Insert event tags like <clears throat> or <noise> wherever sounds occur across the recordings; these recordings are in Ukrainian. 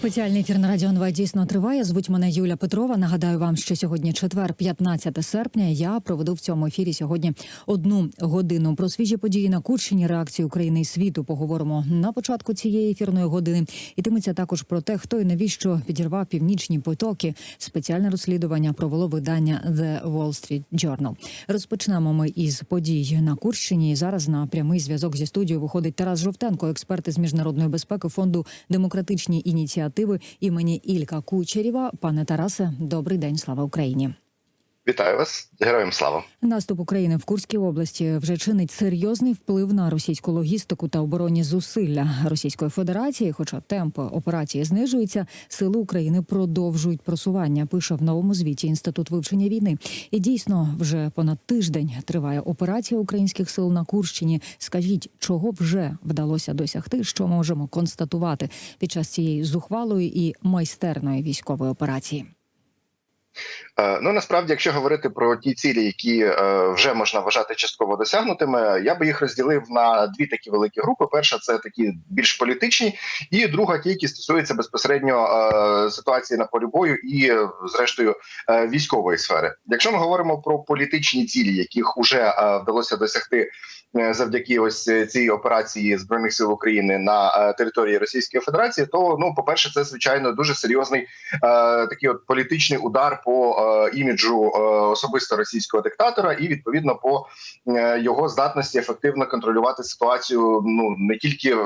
Спеціальний ефір на радіо НВ дійсно триває. Звуть мене Юля Петрова. Нагадаю вам, що сьогодні четвер, 15 серпня. Я проведу в цьому ефірі сьогодні одну годину. Про свіжі події на Курщині, реакцію України і світу поговоримо на початку цієї ефірної години. Ітиметься також про те, хто і навіщо підірвав північні потоки. Спеціальне розслідування провело видання The Wall Street Journal. Розпочнемо ми із подій на Курщині. І зараз на прямий зв'язок зі студією виходить Тарас Жовтенко, експерт із міжнародної безпеки фонду демократичні ініціативи імені Ілька Кучерєва. Пане Тарасе, добрий день, слава Україні. Вітаю вас, героям слава. Наступ України в Курській області вже чинить серйозний вплив на російську логістику та оборонні зусилля Російської Федерації. Хоча темпи операції знижуються, сили України продовжують просування. Пише в новому звіті інститут вивчення війни. І дійсно, вже понад тиждень триває операція українських сил на Курщині. Скажіть, чого вже вдалося досягти? Що можемо констатувати під час цієї зухвалої і майстерної військової операції? Е, Ну насправді, якщо говорити про ті цілі, які е, вже можна вважати частково досягнутими, я би їх розділив на дві такі великі групи. Перша це такі більш політичні, і друга ті, які стосуються безпосередньо е, ситуації на полі бою і, зрештою, військової сфери. Якщо ми говоримо про політичні цілі, яких вже вдалося досягти. Е, Завдяки ось е, цій операції збройних сил України на е, території Російської Федерації, то ну, по перше, це звичайно дуже серйозний е, такий от політичний удар по е, іміджу е, особисто російського диктатора, і відповідно по е, його здатності ефективно контролювати ситуацію. Ну не тільки е,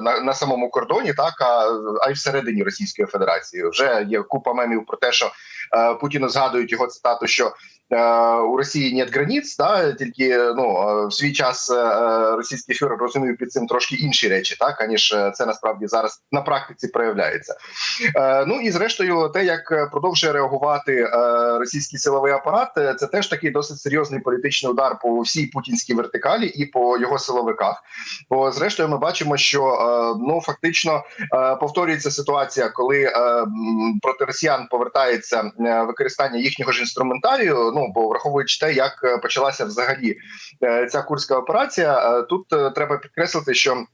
на, на самому кордоні, так а, а й всередині Російської Федерації. Вже є купа мемів про те, що е, Путіну згадують його цитату, що у Росії нет границь, да тільки ну е, в свій час е, російський фюрер розумів під цим трошки інші речі, так аніж це насправді зараз на практиці проявляється. Ну і зрештою, те, як продовжує реагувати е, російський силовий апарат, е, це теж такий досить серйозний політичний удар по всій путінській вертикалі і по його силовиках. Бо зрештою, ми бачимо, що е, ну фактично повторюється ситуація, коли проти росіян повертається використання їхнього ж інструментарію. Ну бо враховуючи те, як е, почалася взагалі е, ця курська операція, е, тут треба підкреслити, що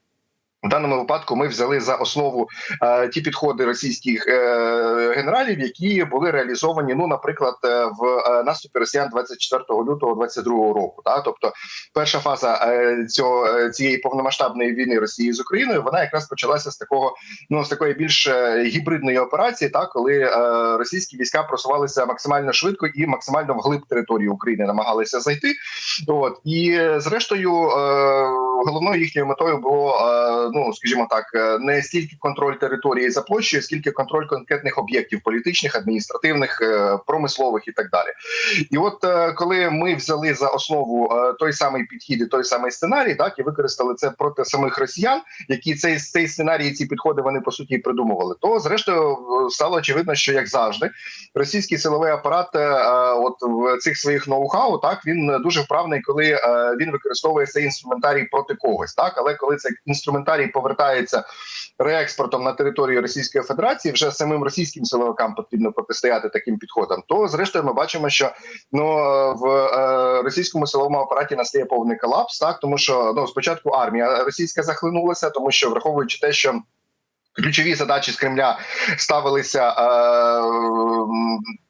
в даному випадку ми взяли за основу е, ті підходи російських е, генералів, які були реалізовані, ну, наприклад, е, в е, наступі росіян 24 лютого 22 року. Та? Тобто, перша фаза е, цього е, цієї повномасштабної війни Росії з Україною вона якраз почалася з такого, ну з такої більш е, гібридної операції, та коли е, російські війська просувалися максимально швидко і максимально вглиб території України намагалися зайти. От і зрештою, е, головною їхньою метою було. Е, ну скажімо так, е, не стільки контроль території за площею, скільки контроль конкретних об'єктів політичних, адміністративних, е, промислових і так далі. І от е, коли ми взяли за основу той самий підхід і той самий сценарій, так і використали це проти самих росіян, які цей цей сценарій, ці підходи вони по суті придумували, то зрештою стало очевидно, що як завжди, російський силовий апарат, от в цих своїх ноу-хау, так він дуже вправний, коли він використовує цей інструментарій проти когось, так але коли цей інструментарій повертається реекспортом на територію Російської Федерації, вже самим російським силовикам потрібно протистояти таким підходам. То зрештою ми бачимо, що ну в е, російському силовому апараті настає повний колапс, так тому що ну спочатку армія російська захлинулася, тому що враховуючи те, що Ключові задачі з Кремля ставилися е,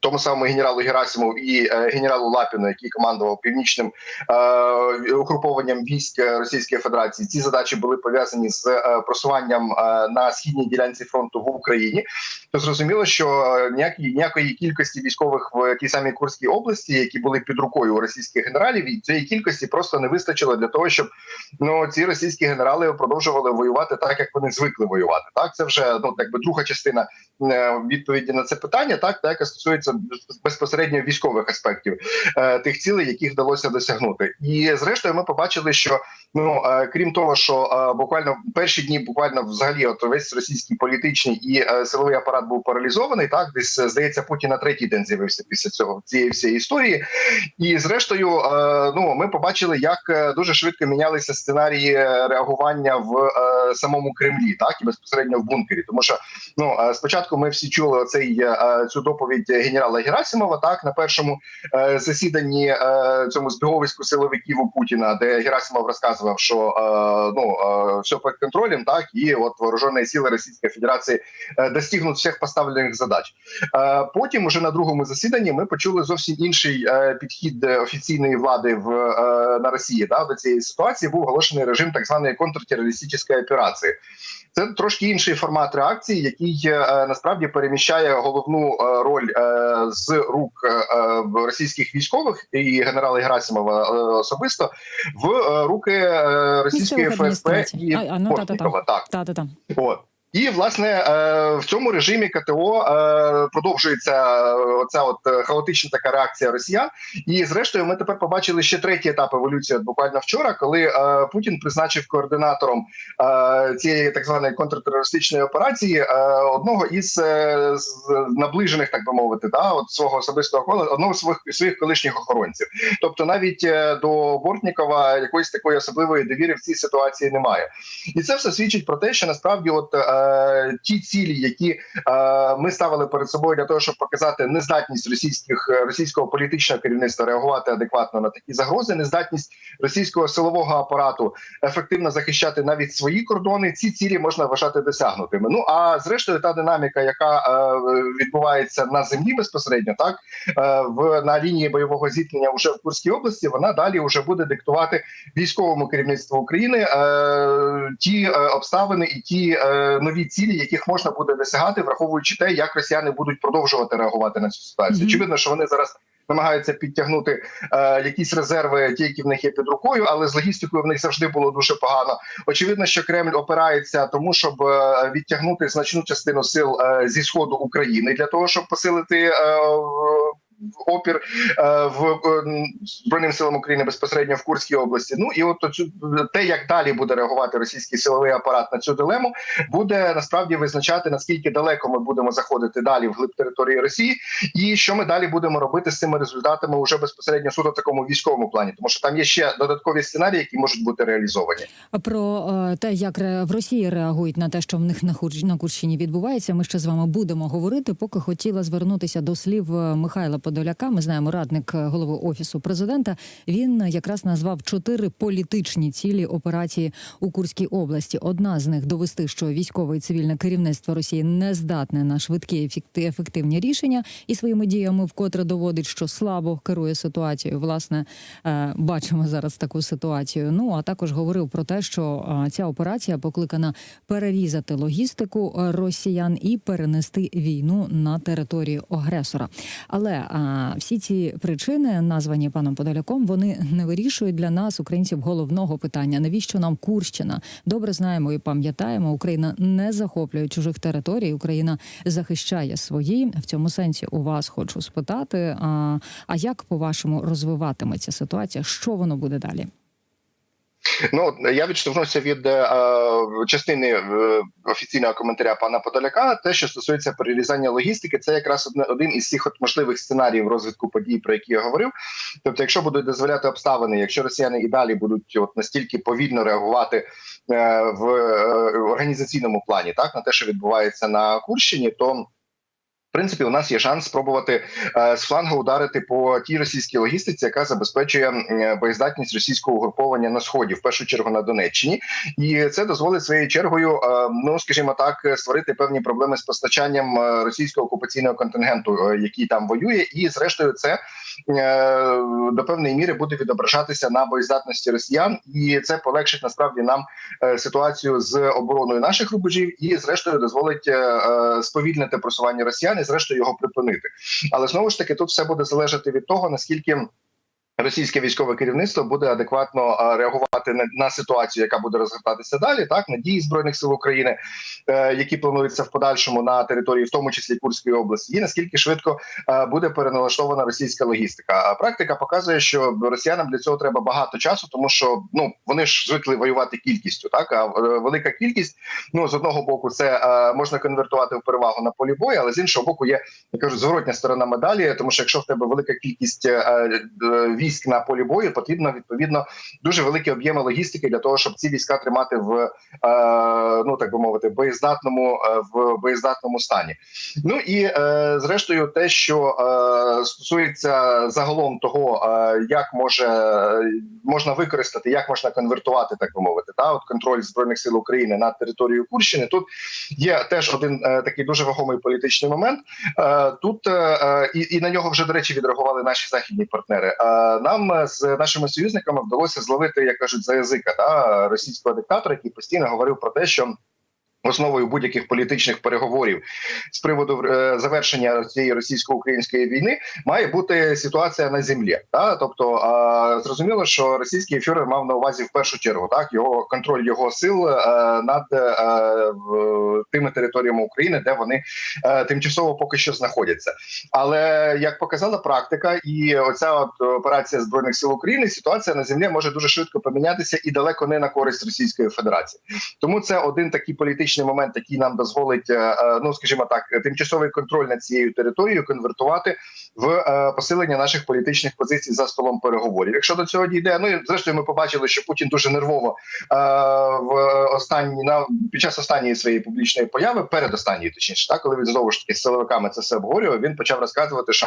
тому самому генералу Герасимову і е, генералу Лапіну, який командував північним е, угрупованням військ Російської Федерації. Ці задачі були пов'язані з е, просуванням е, на східній ділянці фронту в Україні. То зрозуміло, що ніякі, ніякої кількості військових в тій самій Курській області, які були під рукою у російських генералів, і цієї кількості просто не вистачило для того, щоб ну ці російські генерали продовжували воювати так, як вони звикли воювати. Так, це вже ну так би друга частина відповіді на це питання, так та яка стосується безпосередньо військових аспектів е, тих цілей, яких вдалося досягнути. І зрештою, ми побачили, що ну е, крім того, що е, буквально перші дні, буквально взагалі, от весь російський політичний і е, силовий апарат був паралізований. Так, десь е, здається, Путін на третій день з'явився після цього цієї всієї історії. І зрештою, е, ну ми побачили, як е, дуже швидко мінялися сценарії е, реагування в е, самому Кремлі, так і безпосередньо в бункері, тому що ну е, спочатку. Спочатку ми всі чули цей е, цю доповідь генерала Герасимова. Так на першому е, засіданні е, цьому збіговиську силовиків у Путіна, де Герасимов розказував, що е, ну е, все під контролем, так і от вооружені сили Російської Федерації е, достигнуть всіх поставлених задач. Е, Потім, уже на другому засіданні, ми почули зовсім інший е, підхід е, офіційної влади в е, на Росії. Да, до цієї ситуації був оголошений режим так званої контртерористичної операції. Це трошки інший формат реакції, який е, насправді переміщає головну е, роль е, з рук російських військових і генерала Герасимова особисто в руки російської ФСБ і А, а, ну. Портнікова. Так, Та та та От. І власне е, в цьому режимі КТО е, продовжується оця от е, хаотична така реакція росіян. І зрештою, ми тепер побачили ще третій етап еволюції. От буквально вчора, коли Путін призначив координатором цієї так званої контртерористичної операції одного із наближених, так би мовити, да, от свого особистого кола, одного з своїх своїх колишніх охоронців. Тобто, навіть до Бортнікова якоїсь такої особливої довіри в цій ситуації немає. І це все свідчить про те, що насправді, от ті цілі, які е, ми ставили перед собою для того, щоб показати нездатність російських е, російського політичного керівництва реагувати адекватно на такі загрози, нездатність російського силового апарату ефективно захищати навіть свої кордони. Ці цілі можна вважати досягнутими. Ну а зрештою, та динаміка, яка е, відбувається на землі безпосередньо, так е, в на лінії бойового зіткнення вже в Курській області, вона далі вже буде диктувати військовому керівництву України е, ті е, обставини і ті е, нові цілі, яких можна буде досягати, враховуючи те, як росіяни будуть продовжувати реагувати на цю ситуацію. Очевидно, що вони зараз. Намагаються підтягнути е, якісь резерви, ті, які в них є під рукою, але з логістикою в них завжди було дуже погано. Очевидно, що Кремль опирається тому, щоб е, відтягнути значну частину сил е, зі сходу України для того, щоб посилити е, опір е, в е, збройним силам України безпосередньо в Курській області. Ну і от цю те, як далі буде реагувати російський силовий апарат на цю дилему, буде насправді визначати наскільки далеко ми будемо заходити далі в глиб території Росії, і що ми далі будемо робити з цими результатами уже безпосередньо суто такому військовому плані, тому що там є ще додаткові сценарії, які можуть бути реалізовані. Про е, те, як в Росії реагують на те, що в них на Курщині відбувається. Ми ще з вами будемо говорити. Поки хотіла звернутися до слів Михайла Подоляка. Ми знаємо, радник е, голови офісу президента. Він якраз назвав чотири політичні цілі операції у Курській області. Одна з них довести, що військове і цивільне керівництво Росії не здатне на швидкі ефективні рішення, і своїми діями вкотре доводить, що слабо керує ситуацією. Власне, е, бачимо зараз таку ситуацію. Ну а також говорив про те, що е, ця операція покликана перерізати логістику е, росіян і перенести війну на територію агресора. Але е, всі ці причини, названі паном Подоляком, вони не вирішують для нас, українців, головного питання: навіщо нам Курщина? Добре знаємо і пам'ятаємо, Україна не захоплює чужих територій. Україна захищає свої. В цьому сенсі у вас хочу спитати. А, а як по вашому розвиватиметься ситуація? Що воно буде далі? Ну я відштовхнувся від е, частини е, офіційного коментаря пана Подоляка. Те, що стосується перерізання логістики, це якраз один із цих от можливих сценаріїв розвитку подій, про які я говорив. Тобто, якщо будуть дозволяти обставини, якщо росіяни і далі будуть от настільки повільно реагувати е, в е, організаційному плані, так на те, що відбувається на Курщині, то принципі, у нас є шанс спробувати е, з флангу ударити по тій російській логістиці, яка забезпечує е, боєздатність російського угруповання на сході, в першу чергу на Донеччині, і це дозволить своєю чергою, е, ну скажімо так, створити певні проблеми з постачанням російського окупаційного контингенту, який там воює, і зрештою це до певної міри буде відображатися на боєздатності росіян, і це полегшить насправді нам ситуацію з обороною наших рубежів, і зрештою дозволить сповільнити просування росіян зрештою його припинити. Але знову ж таки, тут все буде залежати від того наскільки. Російське військове керівництво буде адекватно реагувати на, на ситуацію, яка буде розгортатися далі, так на дії збройних сил України, е, які плануються в подальшому на території, в тому числі Курської області, і наскільки швидко е, буде переналаштована російська логістика. А практика показує, що росіянам для цього треба багато часу, тому що ну вони ж звикли воювати кількістю. Так а е, велика кількість, ну з одного боку, це можна конвертувати в перевагу на полі бою, але з іншого боку, є я кажу, зворотня сторона медалі, тому що якщо в тебе велика кількість е, військ на полі бою, потрібно відповідно дуже великі об'єми логістики для того, щоб ці війська тримати в е, ну так би мовити, боєздатному е, в боєздатному стані. Ну і е, зрештою, те, що стосується загалом того, як може можна використати, як можна конвертувати, так би мовити, та от контроль збройних сил України над територією Курщини. Тут є теж один такий дуже вагомий політичний момент. Тут і, і на нього вже до речі відреагували наші західні партнери. Нам е, з нашими союзниками вдалося зловити, як кажуть, за язика та російського диктатора, який постійно говорив про те, що. Основою будь-яких політичних переговорів з приводу е, завершення цієї російсько-української війни має бути ситуація на землі. Та тобто зрозуміло, що російський фюрер мав на увазі в першу чергу так його контроль його сил е, над е, тими територіями України, де вони тимчасово поки що знаходяться. Але як показала практика, і оця от операція збройних сил України, ситуація на землі може дуже швидко помінятися і далеко не на користь Російської Федерації. Тому це один такий політичний момент, який нам дозволить, е, е, ну скажімо так, тимчасовий контроль над цією територією конвертувати в е, посилення наших політичних позицій за столом переговорів. Якщо до цього дійде, ну і зрештою, ми побачили, що Путін дуже нервово в останні на під час останньої своєї публічної появи, перед останньою, точніше, так коли він знову ж таки з силовиками це все обговорював. Він почав розказувати, що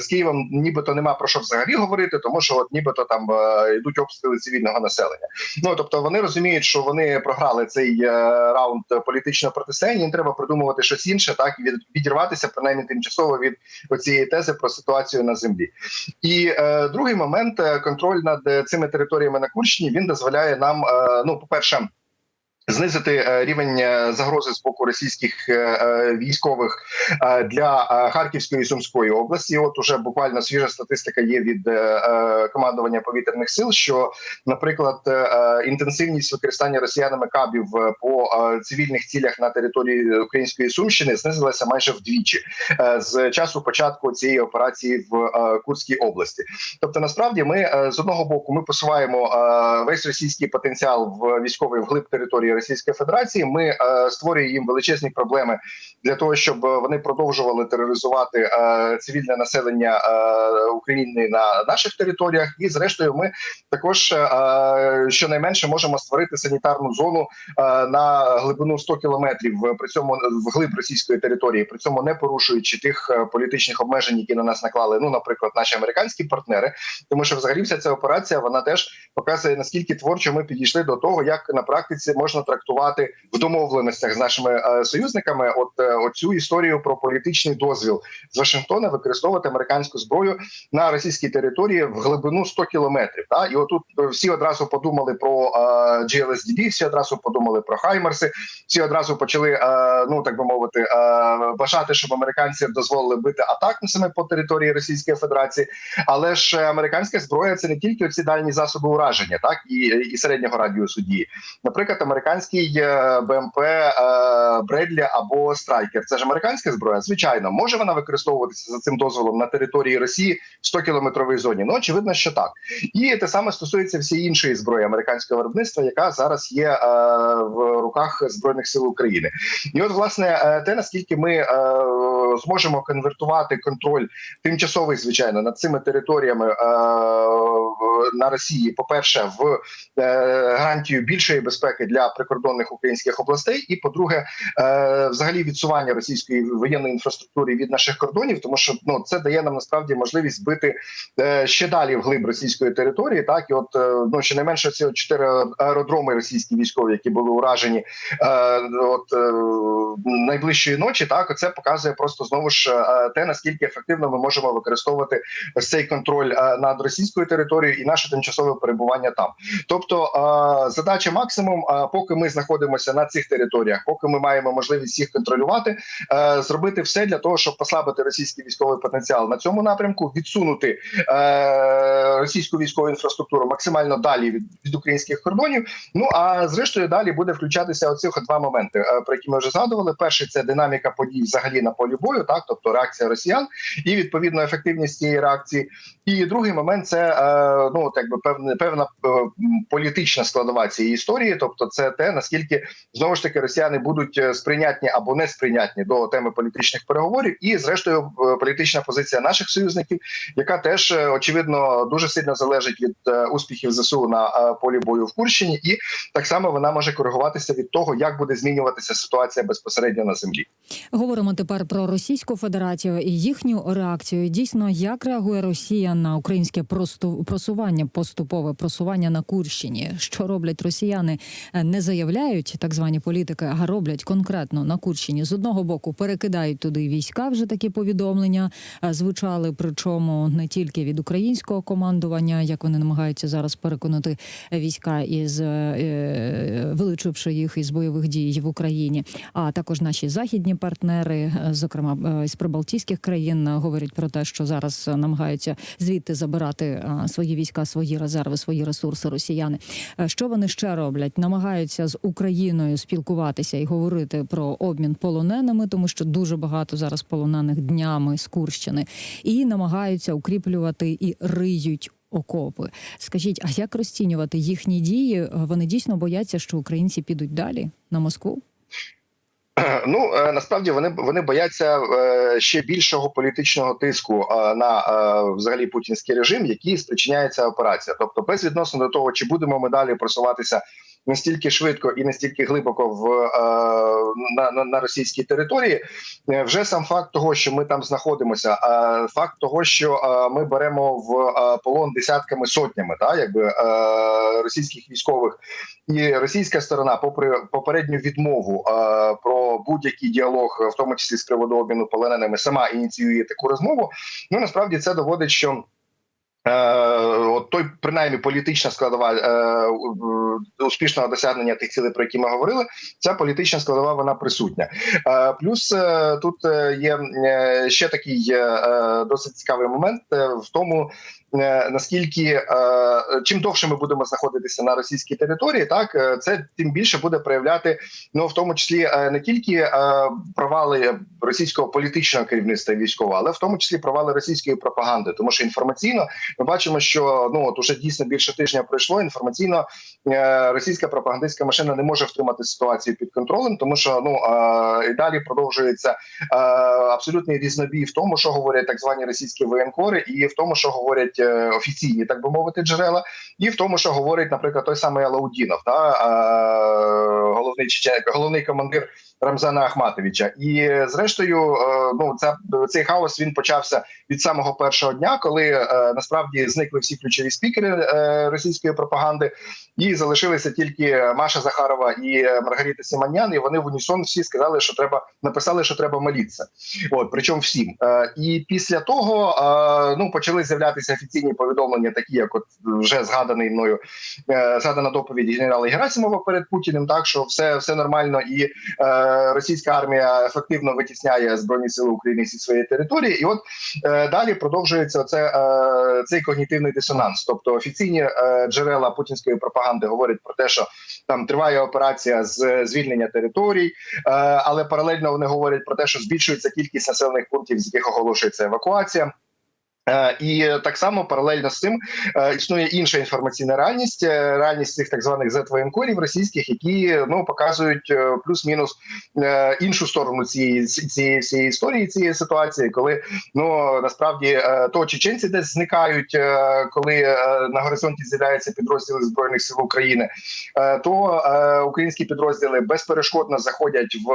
з Києвом нібито нема про що взагалі говорити, тому що от нібито там йдуть обстріли цивільного населення. Ну тобто вони розуміють, що вони програли цей раунд політичного протистояння. Їм треба придумувати щось інше, так і від, відірватися принаймні тимчасово від оцієї тези про ситуацію на землі. І е, другий момент контроль над цими територіями на Курщині він дозволяє нам, е, ну по перше. Знизити е, рівень е, загрози з боку російських е, військових для Харківської і Сумської області. От уже буквально свіжа статистика є від командування повітряних сил. Що, наприклад, інтенсивність використання росіянами кабів по цивільних цілях на території Української Сумщини знизилася майже вдвічі з часу початку цієї операції в Курській області. Тобто, насправді, ми з одного боку ми посуваємо весь російський потенціал в військовий вглиб території. Російської Федерації. Ми е, створюємо їм величезні проблеми для того, щоб вони продовжували тероризувати е, цивільне населення е, України на наших територіях. І зрештою, ми також е, щонайменше можемо створити санітарну зону е, на глибину 100 кілометрів при цьому в глиб російської території, при цьому не порушуючи тих е, політичних обмежень, які на нас наклали. Ну, наприклад, наші американські партнери, тому що взагалі вся ця операція вона теж показує наскільки творчо ми підійшли до того, як на практиці можна трактувати в домовленостях з нашими е, союзниками. От е, оцю історію про політичний дозвіл з Вашингтона використовувати американську зброю на російській території в глибину 100 кілометрів. Та і отут всі одразу подумали про е, GLSDB, всі одразу подумали про Хаймерси, всі одразу почали е, ну так би мовити е, бажати, щоб американці дозволили бити атаками по території Російської Федерації. Але ж американська зброя це не тільки ці дальні засоби ураження, так і, і середнього радіусу дії. Наприклад, американський е, БМП е, Бредлі або Страйкер. Це ж американська зброя. Звичайно, може вона використовуватися за цим дозволом на території Росії в 100 кілометровій зоні. Ну очевидно, що так, і те саме стосується всієї іншої зброї американського виробництва, яка зараз є е, в руках збройних сил України. І от власне те наскільки ми зможемо конвертувати контроль тимчасовий, звичайно, над цими територіями на Росії, по перше, в гарантію більшої безпеки для прикордонних українських областей, і по-друге, взагалі відсування російської воєнної інфраструктури від наших кордонів, тому що ну це дає нам насправді можливість бити ще далі в глиб російської території. Так і от ну щонайменше ці чотири аеродроми російські військові, які були уражені от найближчої ночі, так це показує просто знову ж те наскільки ефективно ми можемо використовувати цей контроль над російською територією і наше тимчасове перебування там. Тобто задача максимум, поки ми знаходимося на цих територіях, поки ми маємо можливість їх контролювати, зробити все для того, щоб послабити російський військовий потенціал на цьому напрямку, відсунути російську військову інфраструктуру максимально далі від, від українських кордонів. Ну а зрештою далі буде включатися оцих два моменти, про які ми вже згадували. Перший це динаміка подій взагалі на полі бою, так тобто реакція росіян і відповідно ефективність цієї реакції. І другий момент це ну так би певна певна політична складова цієї історії, тобто це те. Те, наскільки знову ж таки росіяни будуть е, сприйнятні або не сприйнятні до теми політичних переговорів, і зрештою е, політична позиція наших союзників, яка теж е, очевидно дуже сильно залежить від успіхів ЗСУ на полі бою в Курщині, і так само вона може коригуватися від того, як буде змінюватися ситуація безпосередньо на землі. Говоримо тепер про Російську Федерацію і їхню реакцію. Дійсно, як реагує Росія на українське просування, поступове просування на Курщині? Що роблять росіяни? Не заявляють так звані політики, а роблять конкретно на Курщині. З одного боку перекидають туди війська. Вже такі повідомлення е, звучали. Причому не тільки від українського командування, як вони намагаються зараз переконати війська із е, е, вилучивши їх із бойових дій в Україні, а також наші західні партнери, зокрема з прибалтійських країн, говорять про те, що зараз намагаються звідти забирати свої війська, свої резерви, свої ресурси росіяни. Що вони ще роблять? Намагаються з Україною спілкуватися і говорити про обмін полоненими, тому що дуже багато зараз полонених днями з Курщини, і намагаються укріплювати і риють. Окопи, скажіть, а як розцінювати їхні дії? Вони дійсно бояться, що українці підуть далі на Москву? <clears throat> Ну е, насправді вони вони бояться е, ще більшого політичного тиску е, на взагалі путінський режим, який спричиняє ця операція. Тобто, безвідносно до того, чи будемо ми далі просуватися настільки швидко і настільки глибоко в е, на, на, на російській території, е, вже сам факт того, що ми там знаходимося, е, факт того, що ми беремо в полон десятками сотнями, та якби російських військових, і російська сторона, попри попередню відмову про будь-який діалог, в тому числі з приводу обміну полоненими, сама ініціює таку розмову. Ну насправді це доводить, що. Е, от той принаймні політична складова е, успішного досягнення тих цілей, про які ми говорили, ця політична складова вона присутня. Е, плюс е, тут е, є е, ще такий е, досить цікавий момент в тому, наскільки е, чим довше ми будемо знаходитися на російській території, так е, це тим більше буде проявляти ну в тому числі е, не тільки е, провали російського політичного керівництва військового, але в тому числі провали російської пропаганди, тому що інформаційно ми бачимо, що ну от уже дійсно більше тижня пройшло. Інформаційно е, російська пропагандистська машина не може втримати ситуацію під контролем, тому що ну е, і далі продовжується е, абсолютний різнобій в тому, що говорять так звані російські воєнкори, і в тому, що говорять е, офіційні, так би мовити, джерела, і в тому, що говорить, наприклад, той самий Алаудінов, е, головний головний командир Рамзана Ахматовича. І зрештою, е, ну ця цей хаос він почався від самого першого дня, коли е, насправді зникли всі ключові спікери е, російської пропаганди, і залишилися тільки Маша Захарова і е, Маргарита Сіманян. І вони в унісон всі сказали, що треба написали, що треба молитися. От причому всім. Е, і після того е, ну почали з'являтися офіційні повідомлення, такі як от вже згаданий мною е, згадана доповідь генерала Герасимова перед Путіним. Так що все, все нормально, і е, російська армія ефективно витісняє збройні сили України зі своєї території. І от е, далі продовжується це, е, цей когнітивний дисонанс. Тобто офіційні е, джерела путінської пропаганди говорять про те, що там триває операція з звільнення територій, е, але паралельно вони говорять про те, що збільшується кількість населених пунктів, з яких оголошується евакуація. Е, І так само паралельно з цим е, існує інша інформаційна реальність, е, реальність цих так званих зетвоєнкорів російських, які ну показують плюс-мінус іншу сторону цієї цієї всієї історії, цієї ситуації, коли ну насправді то чеченці десь зникають, коли на горизонті з'являються підрозділи збройних сил України, то українські підрозділи безперешкодно заходять в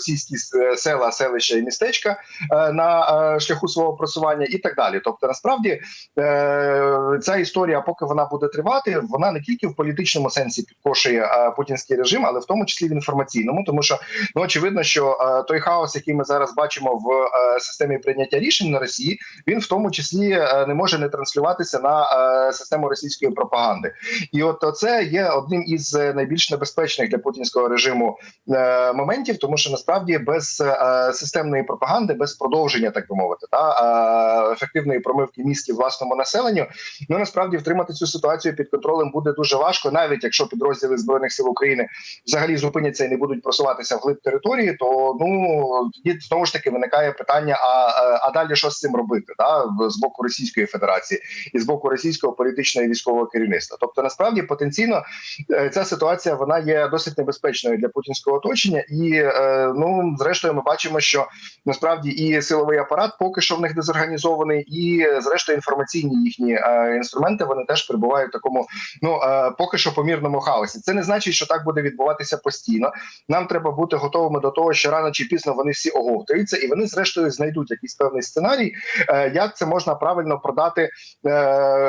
російські села, селища і містечка е, на е, шляху свого просування і так далі. Тобто, насправді е, ця історія, поки вона буде тривати, вона не тільки в політичному сенсі підкошує е, путінський режим, але в тому числі в інформаційному, тому що ну очевидно, що е, той хаос, який ми зараз бачимо в е, системі прийняття рішень на Росії, він в тому числі е, не може не транслюватися на е, систему російської пропаганди. І от це є одним із е, найбільш небезпечних для путінського режиму е, моментів, тому що насправді без е, системної пропаганди, без продовження, так би мовити, та ефективної промивки мізків власному населенню. Ну насправді втримати цю ситуацію під контролем буде дуже важко, навіть якщо підрозділи збройних сил України взагалі зупиняться і не будуть просуватися вглиб території, то ну тоді знову ж таки виникає питання: а, а, а далі що з цим робити? В- з боку Російської Федерації і з боку російського політичного і військового керівництва. Тобто, насправді потенційно е, ця ситуація вона є досить небезпечною для путінського оточення, і е, ну зрештою, ми бачимо, що насправді і силовий апарат поки що в них дезорганізований, і зрештою інформаційні їхні е, інструменти вони теж перебувають в такому ну е, поки що помірному хаосі. Це не значить, що так буде відбуватися постійно. Нам треба бути готовими до того, що рано чи пізно вони всі оговтуються, і вони зрештою знайдуть якийсь певний сценарій, е, як це можна правильно продати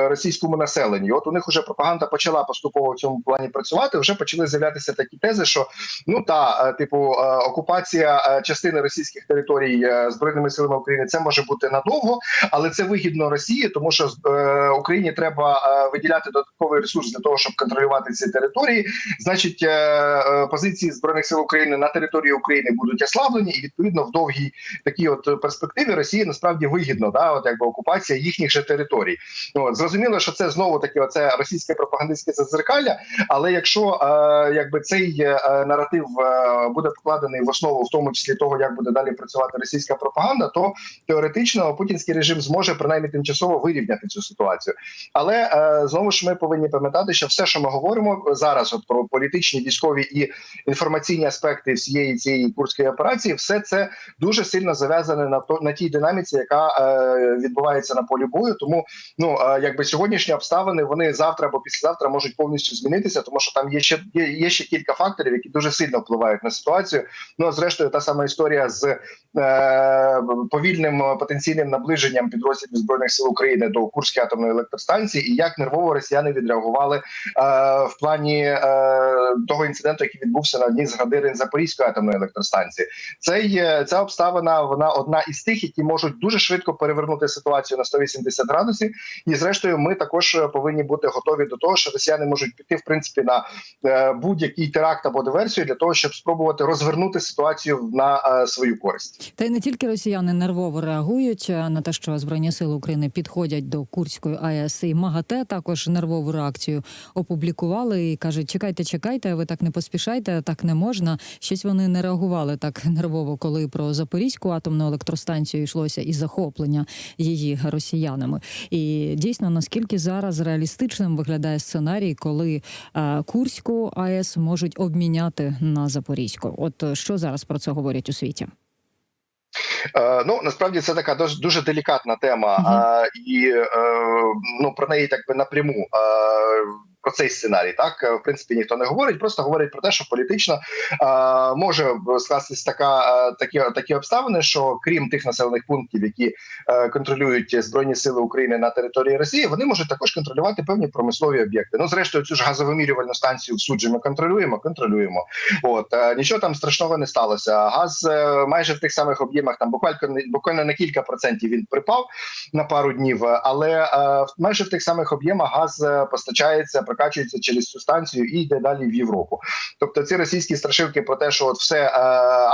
російському населенню. От у них вже пропаганда почала поступово в цьому плані працювати. Вже почали з'являтися такі тези, що ну та типу е, окупація е, частини російських територій е, збройними силами України це може бути надовго, але це вигідно Росії, тому що е, Україні треба виділяти додатковий ресурс для того, щоб контролювати ці території. Значить, позиції збройних сил України на території України будуть ослаблені, і відповідно в довгій такій от перспективі Росії насправді вигідно, да, от якби окупація їхніх же територій. Ну, зрозуміло, що це знову таки оце російське пропагандистське зазеркалля. Але якщо якби цей наратив буде покладений в основу, в тому числі того, як буде далі працювати російська пропаганда, то теоретично путінський режим зможе принаймні тимчасово вирівняти цю ситуацію. Але е, знову ж ми повинні пам'ятати, що все, що ми говоримо зараз, от про політичні, військові і інформаційні аспекти всієї цієї курської операції, все це дуже сильно зав'язане на то на тій динаміці, яка е, відбувається на полі бою. Тому ну е, якби сьогоднішні обставини вони завтра або післязавтра можуть повністю змінитися, тому що там є ще є, є ще кілька факторів, які дуже сильно впливають на ситуацію. Ну зрештою, та сама історія з е, повільним е, потенційним наближенням підрозділів збройних сил України до Курської атомної електростанції, і як нервово росіяни відреагували е, в плані е, того інциденту, який відбувся на одній з градирин Запорізької атомної електростанції. Це ця обставина. Вона одна із тих, які можуть дуже швидко перевернути ситуацію на 180 градусів. І зрештою, ми також повинні бути готові до того, що росіяни можуть піти в принципі на е, будь-який теракт або диверсію для того, щоб спробувати розвернути ситуацію на е, свою користь. Та й не тільки росіяни нервово реагують е, на те, що збройні сили України підходять до Курської АЕС і МАГАТЕ також нервову реакцію опублікували і кажуть: чекайте, чекайте, ви так не поспішайте, так не можна. Щось вони не реагували так нервово, коли про Запорізьку атомну електростанцію йшлося і захоплення її росіянами. І дійсно наскільки зараз реалістичним виглядає сценарій, коли е, Курську АЕС можуть обміняти на Запорізьку. От що зараз про це говорять у світі? Е, ну насправді це така дуже делікатна тема, Мгм. а, і е, ну про неї так би напряму. Про цей сценарій, так е, в принципі ніхто не говорить, просто говорить про те, що політично е, може скластись така е, такі такі обставини, що крім тих населених пунктів, які е, контролюють збройні сили України на території Росії, вони можуть також контролювати певні промислові об'єкти. Ну зрештою, цю ж газовимірювальну станцію в суджі ми контролюємо, контролюємо. От е, нічого там страшного не сталося. Газ майже в тих самих об'ємах, там буквально буквально на кілька процентів він припав на пару днів, але е, майже в тих самих об'ємах газ постачається, прокачується через цю станцію і йде далі в Європу. Тобто ці російські страшилки про те, що от все е,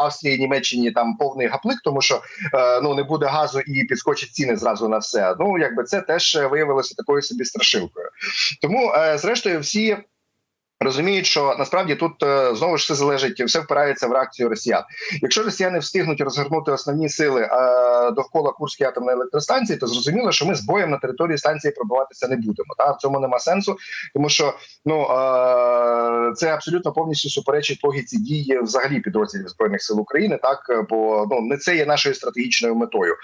Австрії, Німеччині там повний гаплик, тому що е, ну не буде газу і підскочить ціни зразу на все. Ну якби це теж виявилося такою собі страшилкою. Тому, е, зрештою, всі. Розуміють, що насправді тут е, знову ж все залежить, все впирається в реакцію росіян. Якщо росіяни встигнуть розгорнути основні сили е, довкола Курської атомної електростанції, то зрозуміло, що ми з боєм на території станції пробиватися не будемо. Та в цьому нема сенсу, тому що ну е, це абсолютно повністю суперечить логіці дії взагалі підрозділів збройних сил України. Так бо ну не це є нашою стратегічною метою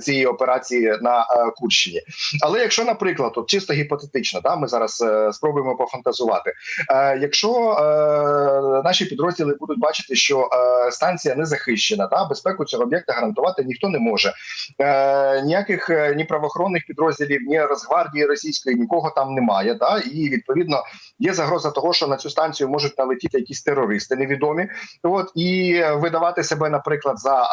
цієї операції на Курщині. Але якщо, наприклад, от чисто гіпотетично, та ми зараз спробуємо пофантазувати. Е, якщо е, наші підрозділи будуть бачити, що е, станція не захищена, та безпеку цього об'єкта гарантувати ніхто не може. Ніяких ні правоохоронних підрозділів, ні Росгвардії російської нікого там немає. Та і відповідно є загроза того, що на цю станцію можуть налетіти якісь терористи невідомі. От і видавати себе, наприклад, за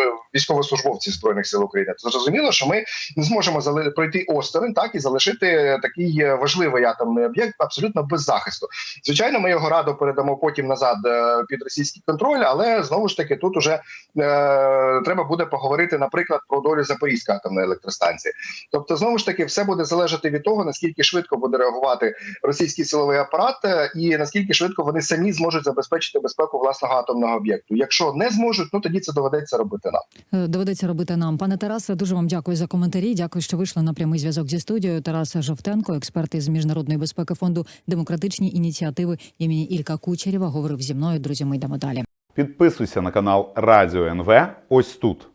е, військовослужбовців збройних сил України, то зрозуміло, що ми не зможемо пройти осторонь, так і залишити такий е, важливий атомний об'єкт абсолютно без захисту. Звичайно, ми його радо передамо потім назад е, під російський контроль, але знову ж таки тут уже е, треба буде поговорити, наприклад, про долю Запорізької атомної електростанції. Тобто, знову ж таки, все буде залежати від того, наскільки швидко буде реагувати російський силовий апарат, і наскільки швидко вони самі зможуть забезпечити безпеку власного атомного об'єкту. Якщо не зможуть, ну тоді це доведеться робити нам. Е, Доведеться робити нам. Пане Тарасе, дуже вам дякую за коментарі. Дякую, що вийшли на прямий зв'язок зі студією. Тараса Жовтенко, експерт із міжнародної безпеки фонду демократичні ініціативи імені Ілька Кучерєва, говорив зі мною. Друзі, ми йдемо далі. Підписуйся на канал Радіо НВ ось тут.